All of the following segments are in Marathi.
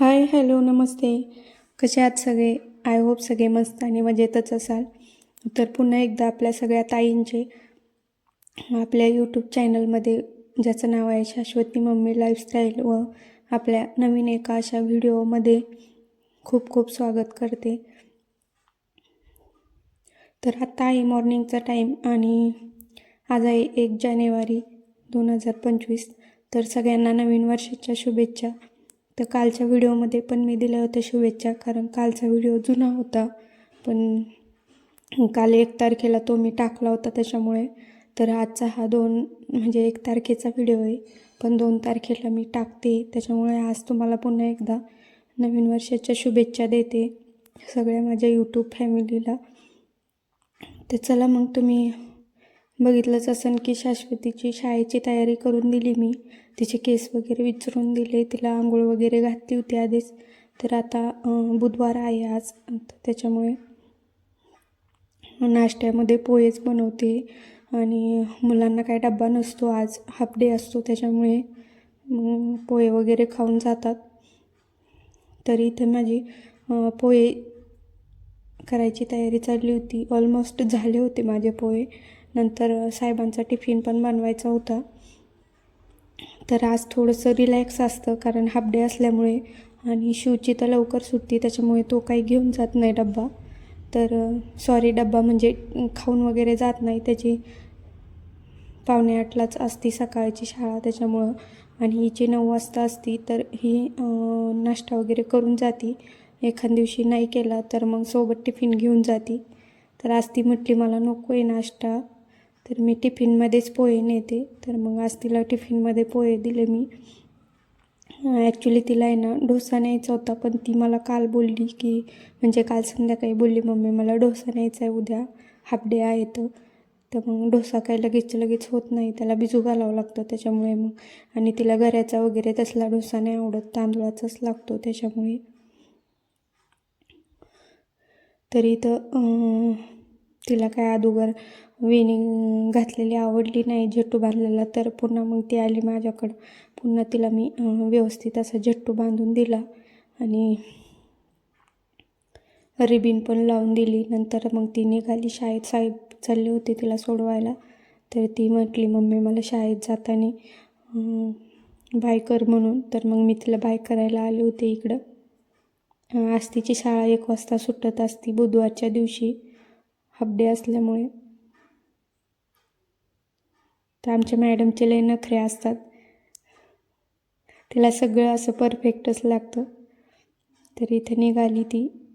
हाय हॅलो नमस्ते. कसे आहात सगळे? आय होप सगळे मस्त आणि मजेतच असाल. तर पुन्हा एकदा आपल्या सगळ्या ताईंचे आपल्या यूट्यूब चॅनलमध्ये ज्याचं नाव आहे शाश्वती मम्मी लाईफस्टाईल व आपल्या नवीन एका अशा व्हिडिओमध्ये खूप खूप स्वागत करते. तर आत्ता आहे मॉर्निंगचा टाईम आणि आज आहे एक जानेवारी दोन हजार पंचवीस. तर सगळ्यांना नवीन वर्षाच्या शुभेच्छा. तर कालच्या व्हिडिओमध्ये पण मी दिल्या होत्या शुभेच्छा कारण कालचा व्हिडिओ जुना होता. पण काल एक तारखेला तो मी टाकला होता त्याच्यामुळे. तर आजचा हा दोन म्हणजे एक तारखेचा व्हिडिओ आहे. पण दोन तारखेला मी टाकते. त्याच्यामुळे आज तुम्हाला पुन्हा एकदा नवीन वर्षाच्या शुभेच्छा देते सगळ्या माझ्या यूट्यूब फॅमिलीला तर चला मग तुम्ही बघितलंच असेल की शाश्वतीची शाळेची तयारी करून दिली मी. तिचे केस वगैरे विचारून दिले. तिला आंघोळ वगैरे घातली होती आधीच. तर आता बुधवार आहे आज. त्याच्यामुळे नाश्त्यामध्ये पोहेच बनवते. आणि मुलांना काय डब्बा नसतो. आज हाफ डे असतो. त्याच्यामुळे पोहे वगैरे खाऊन जातात. तरी इथे माझी पोहे करायची तयारी चालली होती. ऑलमोस्ट झाले होते माझे पोहे. नंतर साहेबांचा टिफिन पण बनवायचा होता. तर आज थोडंसं रिलॅक्स असतं कारण हाफ डे असल्यामुळे आणि शिवची तर लवकर सुटती त्याच्यामुळे तो काही घेऊन जात नाही डब्बा. तर सॉरी डब्बा म्हणजे खाऊन वगैरे जात नाही त्याची पावणे आठलाच असती सकाळची शाळा त्याच्यामुळं. आणि हिची नऊ वाजता असती तर ही नाश्ता वगैरे करून जाती. एखाद दिवशी नाही केला तर मग सोबत टिफिन घेऊन जाती. तर आज ती म्हटली मला नको आहे नाश्ता. तर मी टिफिनमध्येच पोहे नेते. तर मग आज तिला टिफिनमध्ये पोहे दिले मी. ॲक्च्युली तिला आहे ना डोसा न्यायचा होता पण ती मला काल बोलली की म्हणजे काल संध्याकाळी बोलली मम्मी मला डोसा न्यायचा आहे उद्या हाफ डे आहे तर तर मग डोसा काय लगेच लगेच होत नाही त्याला बिजू घालावं लागतं त्याच्यामुळे मग. आणि तिला गऱ्याचा वगैरे तसला डोसा नाही आवडत तांदूळाचाच लागतो त्याच्यामुळे. तरी तर तिला काय अगोदर वेणी घातलेली आवडली नाही झट्टू बांधलेला. तर पुन्हा मग ती आली माझ्याकडं. पुन्हा तिला मी व्यवस्थित असा झट्टू बांधून दिला. आणि रिबीन पण लावून दिली. नंतर मग ती निघाली शाळेत. साहेब चालले होते तिला सोडवायला. तर ती म्हटली मम्मी मला शाळेत जाताना बायकर बाय कर म्हणून. तर मग मी तिला बाय करायला आले होते इकडं. आस्तीची आज तिची शाळा एक वाजता सुटत असती बुधवारच्या दिवशी. हाफ डे असल्यामुळे. तर आमच्या मॅडमचे लय नखरे असतात. तिला सगळं असं परफेक्टच लागतं. तर इथे निघाली ती.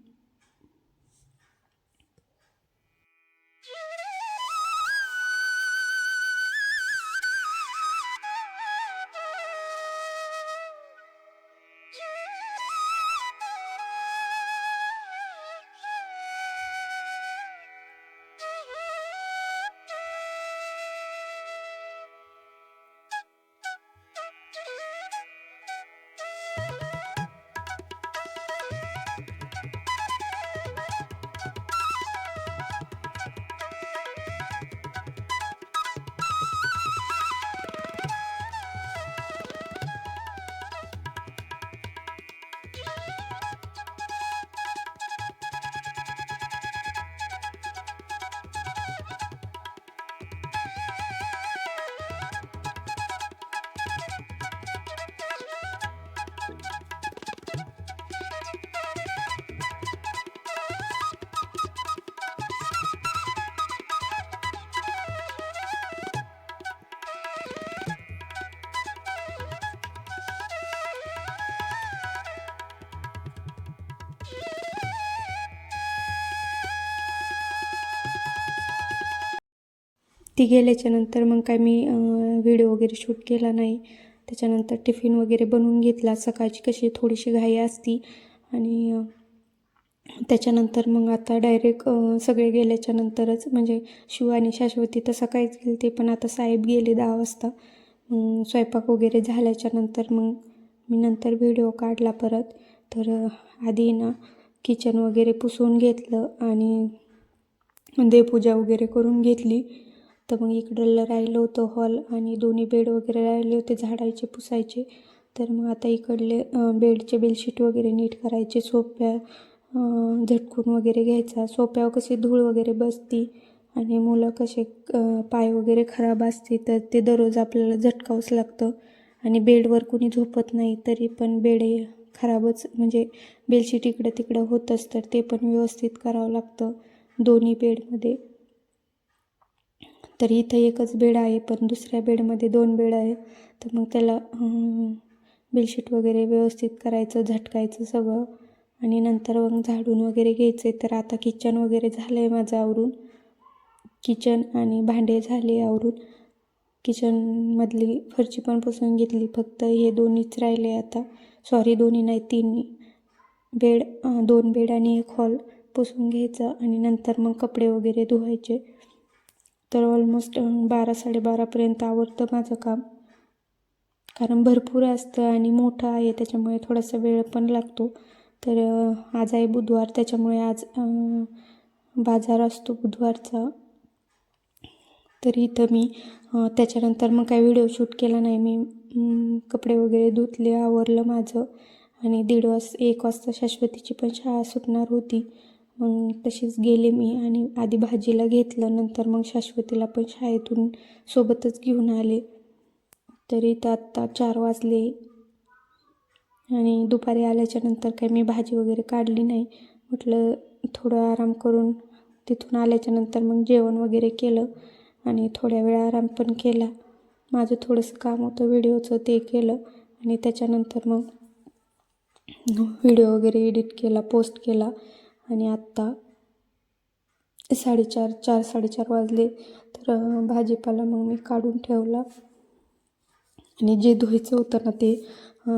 ती गेल्याच्यानंतर मग काय मी व्हिडिओ वगैरे शूट केला नाही. त्याच्यानंतर टिफिन वगैरे बनवून घेतला. सकाळची कशी थोडीशी घाई असती. आणि त्याच्यानंतर मग आता डायरेक्ट सगळे गेल्याच्यानंतरच म्हणजे शिव आणि शाश्वती तर सकाळीच गेले ते पण आता साहेब गेले दहा वाजता. मग स्वयंपाक वगैरे झाल्याच्यानंतर मग मी नंतर व्हिडिओ काढला परत. तर आधी ना किचन वगैरे पुसून घेतलं आणि देवपूजा वगैरे करून घेतली. तर मग इकडलं राहिलं होतं हॉल आणि दोन्ही बेड वगैरे राहिले होते झाडायचे पुसायचे. तर मग आता इकडले बेडचे बेडशीट वगैरे नीट करायचे सोप्या झटकून वगैरे घ्यायचा. सोप्यावर कशी धूळ वगैरे बसती आणि मुलं कसे पाय वगैरे खराब असते तर ते दररोज आपल्याला झटकावंच लागतं. आणि बेडवर कुणी झोपत नाही तरी पण बेड हे खराबच म्हणजे बेडशीट इकडं तिकडं होत तर ते पण व्यवस्थित करावं लागतं दोन्ही बेडमध्ये. तर इथं एकच बेड आहे पण दुसऱ्या बेडमध्ये दोन बेड आहे. तर मग त्याला बेडशीट वगैरे व्यवस्थित करायचं झटकायचं सगळं. आणि नंतर मग झाडून वगैरे घ्यायचे तर आता किचन वगैरे झालं आहे माझं आवरून. किचन आणि भांडे झाले आवरून. किचनमधली फरची पण पुसून घेतली. फक्त हे दोन्हीच राहिले आता. सॉरी दोन्ही नाही तीन बेड दोन बेड आणि एक हॉल पुसून घ्यायचा. आणि नंतर मग कपडे वगैरे धुवायचे. तर ऑलमोस्ट बारा साडेबारापर्यंत आवडतं माझं काम. कारण भरपूर असतं आणि मोठं आहे त्याच्यामुळे थोडासा वेळ पण लागतो. तर आज आहे बुधवार त्याच्यामुळे आज बाजार असतो बुधवारचा. तर इथं मी त्याच्यानंतर मग काही व्हिडिओ शूट केला नाही. मी कपडे वगैरे धुतले आवरलं माझं. आणि दीड वाज एक वाजता शाश्वतीची पण शाळा सुटणार होती. मग तशीच गेले मी आणि आधी भाजीला घेतलं. नंतर मग शाश्वतीला पण शाळेतून सोबतच घेऊन आले. तरी तर आत्ता चार वाजले आणि दुपारी आल्याच्यानंतर काही मी भाजी वगैरे काढली नाही. म्हटलं थोडं आराम करून तिथून आल्याच्यानंतर मग जेवण वगैरे केलं आणि थोड्या वेळ आराम पण केला. माझं थोडंसं काम होतं व्हिडिओचं ते केलं आणि त्याच्यानंतर मग व्हिडिओ वगैरे एडिट केला पोस्ट केला. आणि आत्ता साडेचार चार साडेचार वाजले. तर भाजीपाला मग मी काढून ठेवला. आणि जे धुवायचं होतं ना ते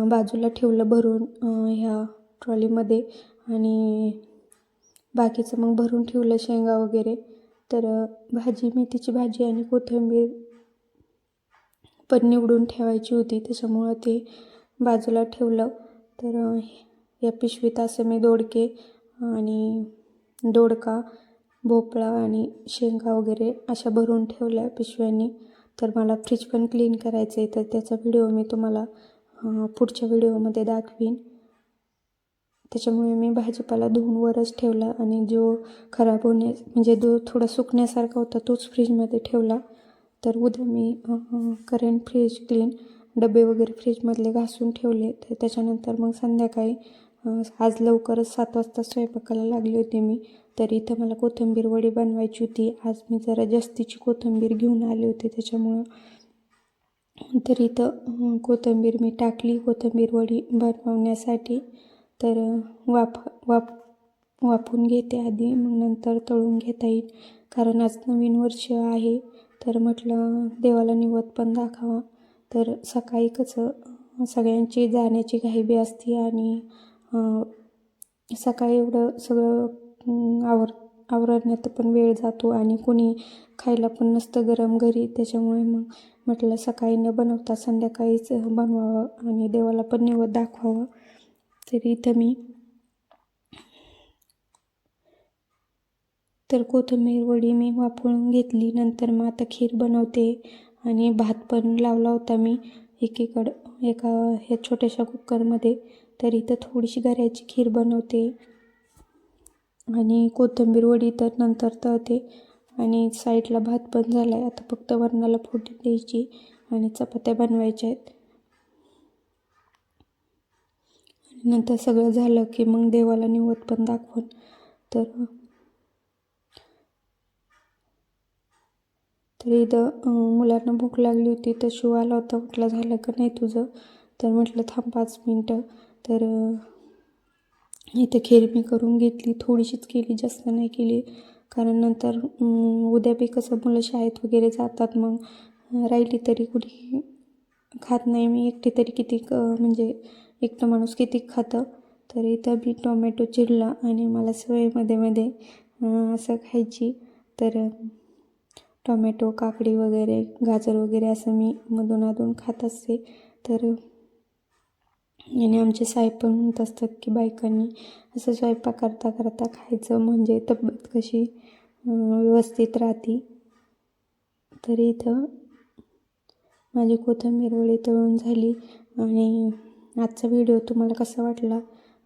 बाजूला ठेवलं भरून ह्या ट्रॉलीमध्ये. आणि बाकीचं मग भरून ठेवलं शेंगा वगैरे. तर भाजी मेथीची भाजी आणि कोथिंबीर पण निवडून ठेवायची होती. त्याच्यामुळं ते बाजूला ठेवलं. तर या पिशवीत असं मी दोडके आणि दोडका भोपळा आणि शेंगा वगैरे अशा भरून ठेवल्या पिशव्यांनी. तर मला फ्रीज पण क्लीन करायचं आहे तर त्याचा व्हिडिओ मी तुम्हाला पुढच्या व्हिडिओमध्ये दाखवीन. त्याच्यामुळे मी भाजीपाला धुवून वरच ठेवला आणि जो खराब होण्या म्हणजे जो थोडा सुकण्यासारखा होता तोच फ्रीजमध्ये ठेवला. तर उद्या मी करेन फ्रीज क्लीन डबे वगैरे फ्रीजमधले घासून ठेवले. तर त्याच्यानंतर मग संध्याकाळी आज लवकरच सात वाजता स्वयंपाकाला लागले होते मी. तर इथं मला कोथिंबीर वडी बनवायची होती. आज मी जरा जास्तीची कोथिंबीर घेऊन आले होते त्याच्यामुळं. तर इथं कोथिंबीर मी टाकली कोथिंबीर वडी बनवण्यासाठी. तर वाफ वाफ वाफून घेते आधी मग नंतर तळून घेता येईल. कारण आज नवीन वर्ष आहे. तर म्हटलं देवाला निवत पण दाखवा. तर सकाळी कसं सगळ्यांची जाण्याची घाईबी असते आणि सकाळी एवढं सगळं आवर आवरण्यात पण वेळ जातो आणि कोणी खायला पण नसतं गरम घरी. त्याच्यामुळे मग म्हटलं सकाळी न बनवता संध्याकाळीच बनवावं आणि देवाला पण निवत दाखवावं. तरी इथं मी तर कोथिंबीर वडी मी वापरून घेतली. नंतर मग आता खीर बनवते आणि भात पण लावला होता मी एकीकडं. एका ह्या छोट्याशा कुकरमध्ये तर इथं थोडीशी गऱ्याची खीर बनवते. आणि कोथिंबीर वडी तर नंतर तळते. आणि साईडला भात पण झाला आहे आता फक्त वरणाला फोडी द्यायची आणि चपात्या बनवायच्या आहेत. आणि नंतर सगळं झालं की मग देवाला निवत पण दाखवून तर तर इथं मुलांना भूक लागली होती तर शिव आला होता. म्हटलं झालं का नाही तुझं? तर म्हटलं थांब पाच मिनटं. तर इथं खीर मी करून घेतली. थोडीशीच केली जास्त नाही केली. कारण नंतर अं, उद्या बी कसं मुलं शाळेत वगैरे जातात मग राहिली तरी कुठे खात नाही. मी एकटी तरी किती म्हणजे एकटं माणूस किती खातं? तर इथं मी टोमॅटो चिरला आणि मला सवयमध्ये मध्ये असं खायची. तर टोमॅटो काकडी वगैरे गाजर वगैरे असं मी मधून अधून खात असते. तर आणि आमचे साहेब पण म्हणत असतात की बायकांनी असं स्वयंपाक करता करता खायचं म्हणजे तब्येत कशी व्यवस्थित राहते. तर इथं माझी कोथंबीरवळी तळून झाली आणि आजचा व्हिडिओ तुम्हाला कसा वाटला?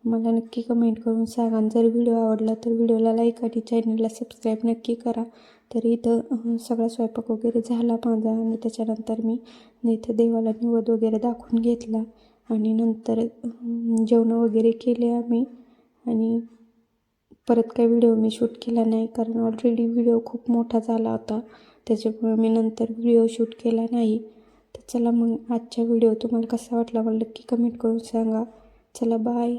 मला नक्की कमेंट करून सांगा. जर व्हिडिओ आवडला तर व्हिडिओला लाईक आणि चॅनलला सबस्क्राईब नक्की करा. तर इथं सगळा स्वयंपाक वगैरे झाला माझा आणि त्याच्यानंतर मी इथं देवाला निवद वगैरे दाखवून घेतला. आणि नंतर जेवणं वगैरे केले आम्ही. आणि परत काही व्हिडिओ मी शूट केला नाही कारण ऑलरेडी व्हिडिओ खूप मोठा झाला होता. त्याच्यामुळे मी नंतर व्हिडिओ शूट केला नाही. तर चला मग आजचा व्हिडिओ तुम्हाला कसा वाटला मला नक्की कमेंट करून सांगा. चला बाय